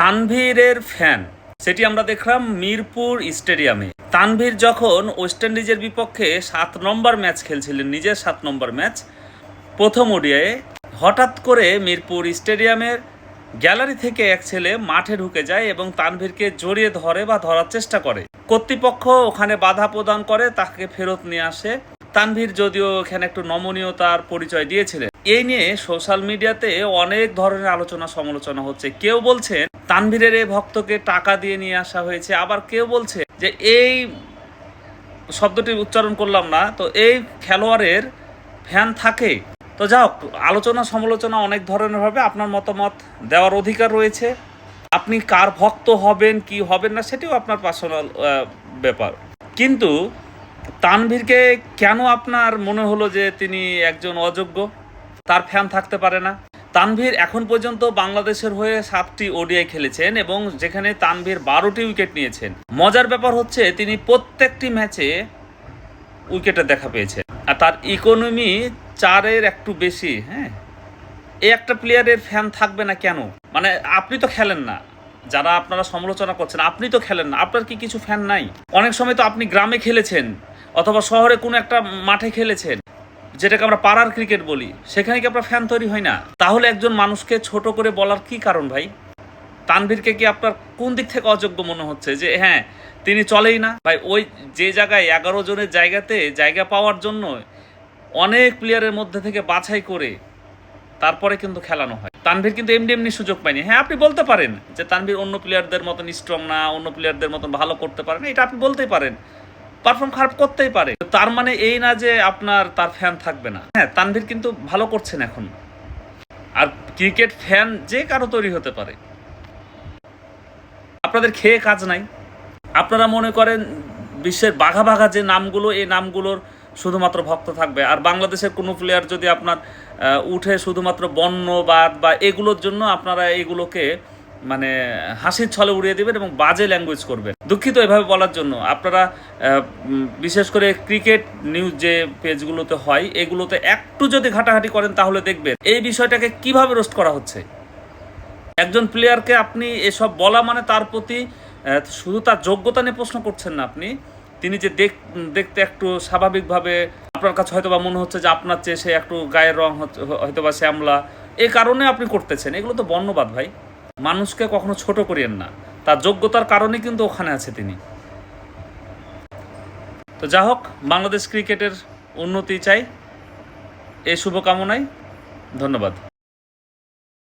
তানভীরের fan. সেটি আমরা দেখলাম মিরপুর স্টেডিয়ামে। তানভীর যখন ওয়েস্ট ইন্ডিজের বিপক্ষে সাত নম্বর ম্যাচ খেলছিলেন, নিজের সাত নম্বর ম্যাচ, প্রথম ওডিয়ায় হঠাৎ করে মিরপুর স্টেডিয়ামের গ্যালারি থেকে এক ছেলে মাঠে ঢুকে যায় এবং তানভীরকে জড়িয়ে ধরে বা ধরার চেষ্টা করে। কর্তৃপক্ষ ওখানে বাধা প্রদান করে, তাকে ফেরত নিয়ে আসে। তানভীর যদিও এখানে একটু নমনীয়তার পরিচয় দিয়েছিলেন। এই নিয়ে সোশ্যাল মিডিয়াতে অনেক ধরনের আলোচনা সমালোচনা হচ্ছে। কেউ বলছে তানভীরের এই ভক্তকে টাকা দিয়ে নিয়ে আসা হয়েছে। আবার কেউ বলছে যে এই শব্দটি উচ্চারণ করলাম না, তো এই খেলোয়াড়ের ফ্যান থাকে। তো হোক আলোচনা সমালোচনা অনেক ধরনের হবে, আপনার মতামত দেওয়ার অধিকার রয়েছে। আপনি কার ভক্ত হবেন, কি হবেন না, সেটিও আপনার পার্সোনাল ব্যাপার। কিন্তু তানভীরকে কেন আপনার মনে হলো যে তিনি একজন অযোগ্য? তার ফ্যান থাকতে পারে না। তানভীর এখন পর্যন্ত বাংলাদেশের হয়ে সাতটি ওডিআই খেলেছেন এবং যেখানে তানভীর বারোটি উইকেট নিয়েছেন। মজার ব্যাপার হচ্ছে, তিনি প্রত্যেকটি ম্যাচে উইকেটে দেখা পেয়েছেন। আর তার ইকোনমি চারের একটু বেশি হ্যাঁ? এই একটা প্লেয়ারের ফ্যান থাকবে না কেন? মানে আপনি তো খেলেন না। যারা আপনারা সমালোচনা করছেন, আপনি তো খেলেন না। আপনার কি কিছু ফ্যান নাই? অনেক সময় তো আপনি গ্রামে খেলেছেন, অথবা শহরে কোনো একটা মাঠে খেলেছেন। যেটাকে আমরা পাড়ার ক্রিকেট বলি, সেখানে কি আপনার ফ্যান তৈরি হয় না? তাহলে একজন মানুষকে ছোট করে বলার কি কারণ ভাই? তানভীরকে কি আপনার কোন দিক থেকে অযোগ্য মনে হচ্ছে? যে হ্যাঁ তিনি চলেই না। ভাই, ওই যে জায়গায় এগারো জনের জায়গাতে জায়গা পাওয়ার জন্য অনেক প্লেয়ারের মধ্যে থেকে বাছাই করে তারপরে কিন্তু খেলানো হয়। তানভীর কিন্তু এমনি এমনি সুযোগ পায়নি। হ্যাঁ আপনি বলতে পারেন যে তানভীর অন্য প্লেয়ারদের মতন স্ট্রং না, অন্য প্লেয়ারদের মতন ভালো করতে পারে না, এটা আপনি বলতেই পারেন। পারফর্ম খারাপ করতেই পারে। তার মানে এই না যে আপনার তার ফ্যান থাকবে না। হ্যাঁ তানভীর কিন্তু ভালো করছেন এখন। আর ক্রিকেট ফ্যান যে কারও তৈরি হতে পারে। আপনাদের খেয়ে কাজ নাই। আপনারা মনে করেন বিশ্বের বাঘা বাঘা যে নামগুলো, এই নামগুলোর শুধুমাত্র ভক্ত থাকবে। আর বাংলাদেশের কোনো প্লেয়ার যদি আপনার উঠে শুধুমাত্র বর্ণবাদ বা এগুলোর জন্য আপনারা এগুলোকে মানে হাসির ছলে উড়িয়ে দেবেন এবং বাজে ল্যাঙ্গুয়েজ করবেন। দুঃখিত এভাবে বলার জন্য। আপনারা বিশেষ করে ক্রিকেট নিউজ যে পেজগুলোতে হয়, এগুলোতে একটু যদি ঘাটাঘাটি করেন তাহলে দেখবেন এই বিষয়টাকে কীভাবে রোস্ট করা হচ্ছে। একজন প্লেয়ারকে আপনি এসব বলা মানে তার প্রতি শুধু তার যোগ্যতা নিয়ে প্রশ্ন করছেন না আপনি, তিনি যে দেখ, দেখতে একটু স্বাভাবিকভাবে আপনার কাছে হয়তো বা মনে হচ্ছে যে আপনার চেয়ে সে একটু গায়ের রং হয়তো বা শ্যামলা। এ কারণে আপনি করতেছেন। এগুলো তো বর্ণবাদ ভাই। মানুষকে কখনো ছোট করিয়েন না। তার যোগ্যতার কারণে কিন্তু ওখানে আছে তিনি। তো যা হোক, বাংলাদেশ ক্রিকেটের উন্নতি চাই। এই শুভকামনায় ধন্যবাদ।